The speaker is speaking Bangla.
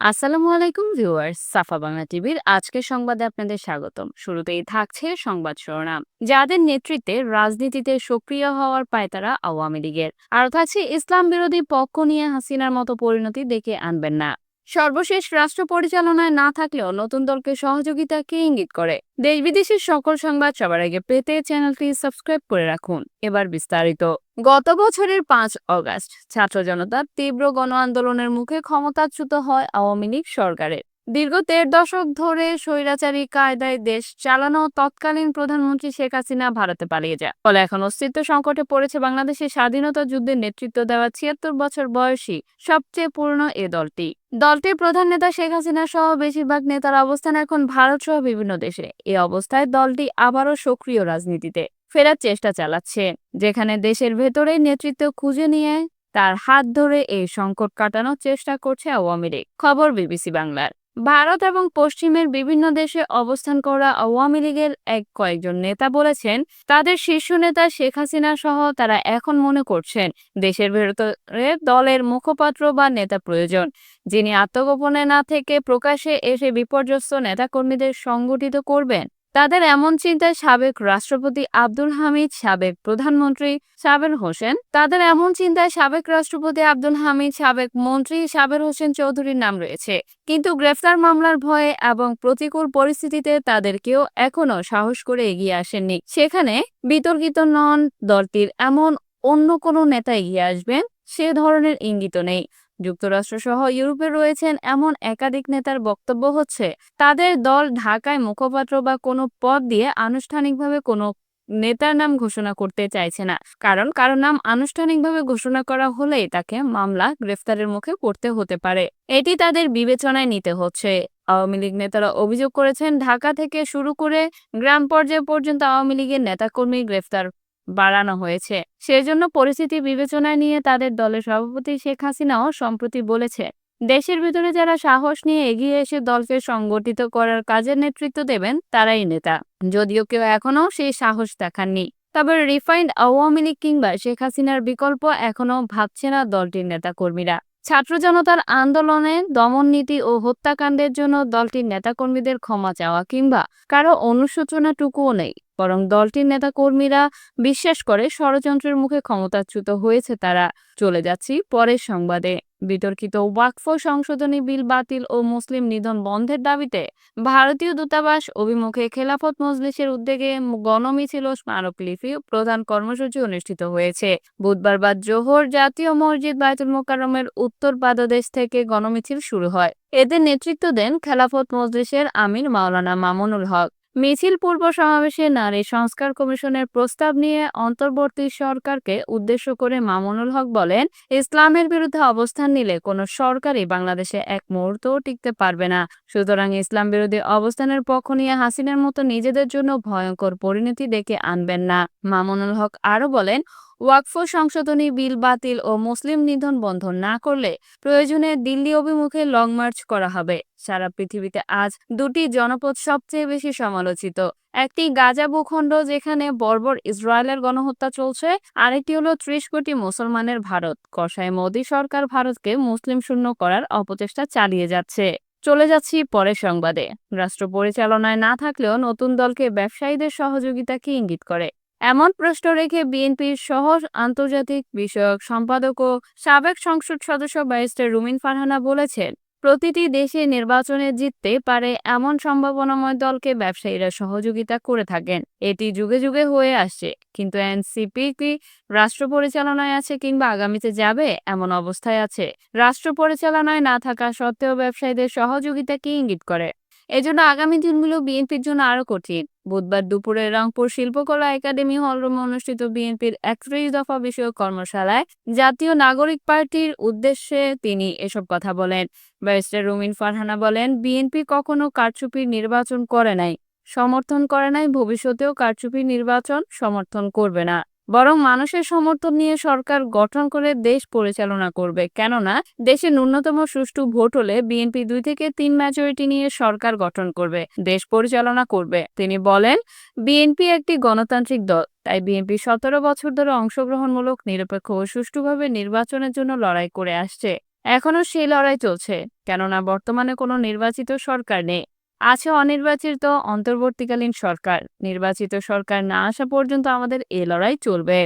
আসসালামু আলাইকুম ভিউয়ার্স, সাফা বাংলা টিভির আজকের সংবাদে আপনাদের স্বাগতম। শুরুতেই থাকছে সংবাদ শিরোনাম। যাদের নেতৃত্বে রাজনীতিতে সক্রিয় হওয়ার পায় তারা আওয়ামী লীগের। আর থাকছে ইসলাম বিরোধী পক্ষ নিয়ে হাসিনার মতো পরিণতি দেখে আনবেন না। সর্বশেষ রাষ্ট্র পরিচালনায় না থাকলেও নতুন দলকে সহযোগিতাকে ইঙ্গিত করে। দেশ বিদেশের সকল সংবাদ সবার আগে পেতে চ্যানেলটি সাবস্ক্রাইব করে রাখুন। এবার বিস্তারিত। গত বছরের পাঁচ অগাস্ট ছাত্র জনতার তীব্র গণ আন্দোলনের মুখে ক্ষমতাচ্যুত হয় আওয়ামী লীগ সরকারের। দীর্ঘ দেড় দশক ধরে স্বৈরাচারী কায়দায় দেশ চালানো তৎকালীন প্রধানমন্ত্রী শেখ হাসিনা ভারতে পালিয়ে যায়। ফলে এখন অস্তিত্ব সংকটে পড়েছে বাংলাদেশের স্বাধীনতা যুদ্ধে নেতৃত্ব দেওয়া ছিয়াত্তর বছর বয়সী সবচেয়ে পুরনো এ দলটি। দলটির প্রধান নেতা শেখ হাসিনা সহ বেশিরভাগ নেতার অবস্থান এখন ভারত সহ বিভিন্ন দেশে। এ অবস্থায় দলটি আবারও সক্রিয় রাজনীতিতে ফেরার চেষ্টা চালাচ্ছে, যেখানে দেশের ভেতরে নেতৃত্ব খুঁজে নিয়ে তার হাত ধরে এই সংকট কাটানোর চেষ্টা করছে আওয়ামী লীগ। খবর বিবিসি বাংলার। ভারত এবং পশ্চিমের বিভিন্ন দেশে অবস্থান করা আওয়ামী লীগের এক কয়েকজন নেতা বলেছেন, তাদের শীর্ষ নেতা শেখ হাসিনা সহ তারা এখন মনে করছেন দেশের ভেতরে দলের মুখপাত্র বা নেতা প্রয়োজন। যিনি আত্মগোপনে না থেকে প্রকাশ্যে এসে বিপর্যস্ত নেতাকর্মীদের সংগঠিত করবেন। তাদের এমন চিন্তায় সাবেক রাষ্ট্রপতি আব্দুল হামিদ, সাবেক প্রধানমন্ত্রী সাবের হোসেন, তাদের এমন চিন্তায় সাবেক রাষ্ট্রপতি আব্দুল হামিদ, সাবেক মন্ত্রী সাবের হোসেন চৌধুরীর নাম রয়েছে। কিন্তু গ্রেফতার মামলার ভয়ে এবং প্রতিকূল পরিস্থিতিতে তাদের কেউ এখনও সাহস করে এগিয়ে আসেননি। সেখানে বিতর্কিত নন, দলটির এমন অন্য কোনো নেতা এগিয়ে আসবেন, সে ধরনের ইঙ্গিত নেই। যুক্তরাষ্ট্র সহ ইউরোপে রয়েছেন এমন একাধিক নেতার বক্তব্য হচ্ছে, তাদের দল ঢাকায় মুখপাত্র বা কোনো পদ দিয়ে আনুষ্ঠানিকভাবে কোনো নেতার নাম ঘোষণা করতে চাইছে না। কারণ কারও নাম আনুষ্ঠানিকভাবে ঘোষণা করা হলেই তাকে মামলা গ্রেফতারের মুখে পড়তে হতে পারে। এটি তাদের বিবেচনায় নিতে হচ্ছে। আওয়ামী লীগ নেতারা অভিযোগ করেছেন, ঢাকা থেকে শুরু করে গ্রাম পর্যায় পর্যন্ত আওয়ামী লীগের নেতাকর্মী গ্রেফতার বাড়ানো হয়েছে। সেজন্য পরিস্থিতি বিবেচনায় নিয়ে তাদের দলের সভাপতি শেখ হাসিনাও সম্প্রতি বলেছে, দেশের ভিতরে যারা সাহস নিয়ে এগিয়ে এসে দলকে সংগঠিত করার কাজের নেতৃত্ব দেবেন তারাই নেতা। যদিও কেউ এখনও সেই সাহস দেখাননি। তবে রিফাইন্ড আওয়ামী লীগ কিংবা শেখ হাসিনার বিকল্প এখনও ভাবছে না দলটির নেতাকর্মীরা। ছাত্র জনতার আন্দোলনে দমন নীতি ও হত্যাকাণ্ডের জন্য দলটির নেতাকর্মীদের ক্ষমা চাওয়া কিংবা কারও অনুশোচনাটুকুও নেই। বরং দলটির নেতাকর্মীরা বিশ্বাস করে ষড়যন্ত্রের মুখে ক্ষমতাচ্যুত হয়েছে তারা। চলে যাচ্ছি পরের সংবাদে। বিতর্কিত ওয়াকফ সংশোধনী বিল বাতিল ও মুসলিম নিধন বন্ধের দাবিতে ভারতীয় দূতাবাস অভিমুখে খেলাফত মজলিসের উদ্যোগে গণমিছিল স্মারকলিপি প্রধান কর্মসূচি অনুষ্ঠিত হয়েছে। বুধবার বাদ জোহর জাতীয় মসজিদ বায়তুল মোকাররমের উত্তর পাদদেশ থেকে গণমিছিল শুরু হয়। এদের নেতৃত্ব দেন খেলাফত মজলিসের আমির মাওলানা মামুনুল হক। মিছিল পূর্ব সমাবেশে নারী সংস্কার কমিশনের প্রস্তাব নিয়ে অন্তর্বর্তী সরকারকে উদ্দেশ্য করে মামুনুল হক বলেন, ইসলামের বিরুদ্ধে অবস্থান নিলে কোনো সরকারই বাংলাদেশে এক মুহূর্তও টিকতে পারবে না। সুতরাং ইসলাম বিরোধী অবস্থানের পক্ষ নিয়ে হাসিনার মতো নিজেদের জন্য ভয়ঙ্কর পরিণতি ডেকে আনবেন না। মামুনুল হক আরও বলেন ওয়াকফ সংশোধনী বিল বাতিল ও মুসলিম নিধন বন্ধ না করলে প্রয়োজনে দিল্লি অভিমুখে লং মার্চ করা হবে। সারা পৃথিবীতে আজ দুটি জনপদ সবচেয়ে বেশি সমালোচিত। একটি গাজা ভূখণ্ড যেখানে বর্বর ইসরায়েলের গণহত্যা চলছে, আরেকটি হলো ত্রিশ কোটি মুসলমানের ভারত। কষায় মোদী সরকার ভারতকে মুসলিম শূন্য করার অপচেষ্টা চালিয়ে যাচ্ছে। চলে যাচ্ছি পরের সংবাদে। রাষ্ট্র পরিচালনায় না থাকলেও নতুন দলকে ব্যবসায়ীদের সহযোগিতাকে ইঙ্গিত করে। এমন প্রশ্ন রেখে বিএনপির সহ আন্তর্জাতিক বিষয়ক সম্পাদক ও সাবেক সংসদ সদস্য ব্যারিস্টার রুমিন ফারহানা বলেছেন, প্রতিটি দেশে নির্বাচনে জিততে পারে এমন সম্ভাবনাময় দলকে ব্যবসায়ীরা সহযোগিতা করে থাকেন। এটি যুগে যুগে হয়ে আসছে, কিন্তু এনসিপি কি রাষ্ট্র পরিচালনায় আছে কিংবা আগামীতে যাবে এমন অবস্থায় আছে? রাষ্ট্র পরিচালনায় না থাকা সত্ত্বেও ব্যবসায়ীদের সহযোগিতা কি ইঙ্গিত করে? এজন্য আগামী দিনগুলো বিএনপির জন্য আরও কঠিন। বুধবার দুপুরে রংপুর শিল্পকলা একাডেমি হলরুমে অনুষ্ঠিত বিএনপির একত্রিশ দফা বিষয়ক কর্মশালায় জাতীয় নাগরিক পার্টির উদ্দেশ্যে তিনি এসব কথা বলেন। ব্যারিস্টার রুমিন ফারহানা বলেন, বিএনপি কখনো কারচুপির নির্বাচন করে নাই, সমর্থন করে নাই, ভবিষ্যতেও কারচুপির নির্বাচন সমর্থন করবে না। বরং মানুষের সমর্থন নিয়ে সরকার গঠন করে দেশ পরিচালনা করবে। কেননা দেশে ন্যূনতম সুষ্ঠু ভোট হলে বিএনপি দুই থেকে তিন মেজরিটি নিয়ে সরকার গঠন করবে, দেশ পরিচালনা করবে। তিনি বলেন, বিএনপি একটি গণতান্ত্রিক দল, তাই বিএনপি সতেরো বছর ধরে অংশগ্রহণমূলক, নিরপেক্ষ ও সুষ্ঠুভাবে নির্বাচনের জন্য লড়াই করে আসছে। এখনও সেই লড়াই চলছে, কেননা বর্তমানে কোনো নির্বাচিত সরকার নেই। আছে অনির্বাচিত অন্তর্বর্তীকালীন সরকার। নির্বাচিত সরকার না আসা পর্যন্ত আমাদের এ লড়াই চলবে।